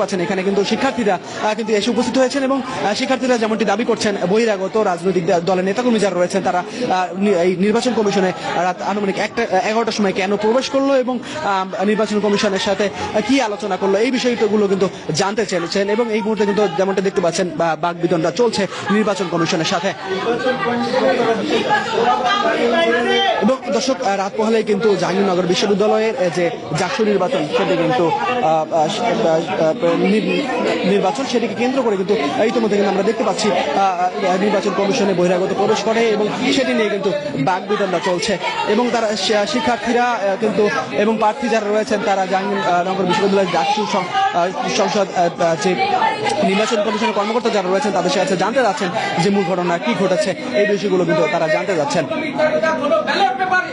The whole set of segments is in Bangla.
পাচ্ছেন, এখানে কিন্তু শিক্ষার্থীরা কিন্তু এসে উপস্থিত হয়েছেন এবং শিক্ষার্থীরা যেমনটি দাবি করছেন, বহিরাগত রাজনৈতিক দলের নেতাকর্মী যারা রয়েছেন, তারা এই নির্বাচন কমিশনে রাত আনুমানিক একটা, এগারোটার সময় কেন প্রবেশ করল এবং নির্বাচন কমিশনের সাথে কি আলোচনা করল? এই বিষয়গুলো কিন্তু জানতে চেয়েছেন এবং এই মুহূর্তে কিন্তু যেমনটা দেখতে পাচ্ছেন, বা বাক বিতনটা চলছে নির্বাচন কমিশনের সাথে। দর্শক রাত পহলে কিন্তু জাহাঙ্গীরনগর বিশ্ববিদ্যালয়ের যে জাকসু নির্বাচন, সেটি কিন্তু নির্বাচন, সেটিকে কেন্দ্র করে কিন্তু ইতিমধ্যে কিন্তু আমরা দেখতে পাচ্ছি নির্বাচন কমিশনে বহিরাগত প্রবেশ করে এবং সেটি নিয়ে কিন্তু বাক বিতণ্ডা চলছে। এবং তারা শিক্ষার্থীরা কিন্তু, এবং প্রার্থী যারা রয়েছেন, তারা জাহাঙ্গীরনগর বিশ্ববিদ্যালয়ের জাকসু সংসদ যে নির্বাচন কমিশনের কর্মকর্তা যারা রয়েছেন তাদের সাথে জানতে যাচ্ছেন যে মূল ঘটনা কি ঘটেছে। এই বিষয়গুলো কিন্তু তারা জানতে যাচ্ছেন Hola, hola, পেপারে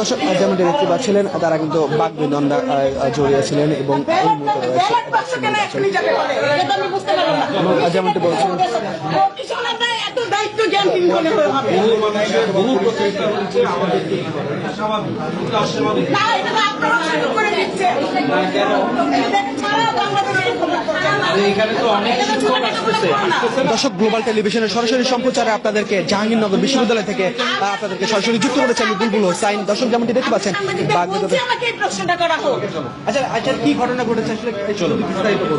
দর্শক আহ, যেমনটি দেখতে পাচ্ছিলেন তারা কিন্তু বাক বিদণ্ডা জড়িয়েছিলেন এবং এই মুহূর্তে বলছিলেন কমিশনাররা দর্শক গ্লোবাল টেলিভিশনের সরাসরি সম্প্রচারে আপনাদেরকে জাহাঙ্গীরনগর বিশ্ববিদ্যালয় থেকে আপনাদেরকে সরাসরি যুক্ত করেছে আমি বুলবুল হোসাইন দর্শক যেমনটি দেখতে পাচ্ছেন আচ্ছা আচ্ছা কি ঘটনা ঘটেছে আসলে? চলো।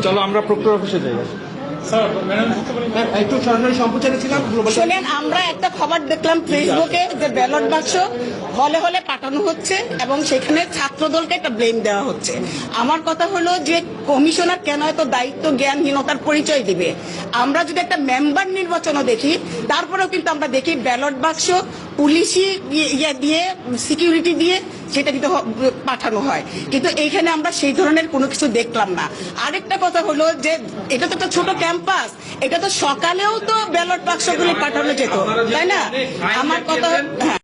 চলো আমরা প্রক্টর অফিসে যাই। একটু সরাসরি সম্প্রচারে ছিলাম শোনেন আমরা একটা খবর দেখলাম ফেসবুকে যে ব্যালট বাক্স হলে হলে পাঠানো হচ্ছে এবং সেখানে ছাত্রদলকে একটা ব্লেম দেওয়া হচ্ছে। আমার কথা হলো যে কমিশনার কেন এত দায়িত্ব জ্ঞানহীনতার পরিচয় দিবে? আমরা যদি একটা মেম্বার নির্বাচনও দেখি তারপরেও কিন্তু আমরা দেখি ব্যালট বাক্স পুলিশি ইয়ে- দিয়ে সিকিউরিটি দিয়ে সেটা কিন্তু পাঠানো হয়। কিন্তু এইখানে আমরা সেই ধরনের কোনো কিছু দেখলাম না। আরেকটা কথা হলো যে এটা তো একটা ছোট ক্যাম্পাস এটা তো সকালেও তো ব্যালট বাক্সগুলি পাঠানো যেত তাই না? আমার কথা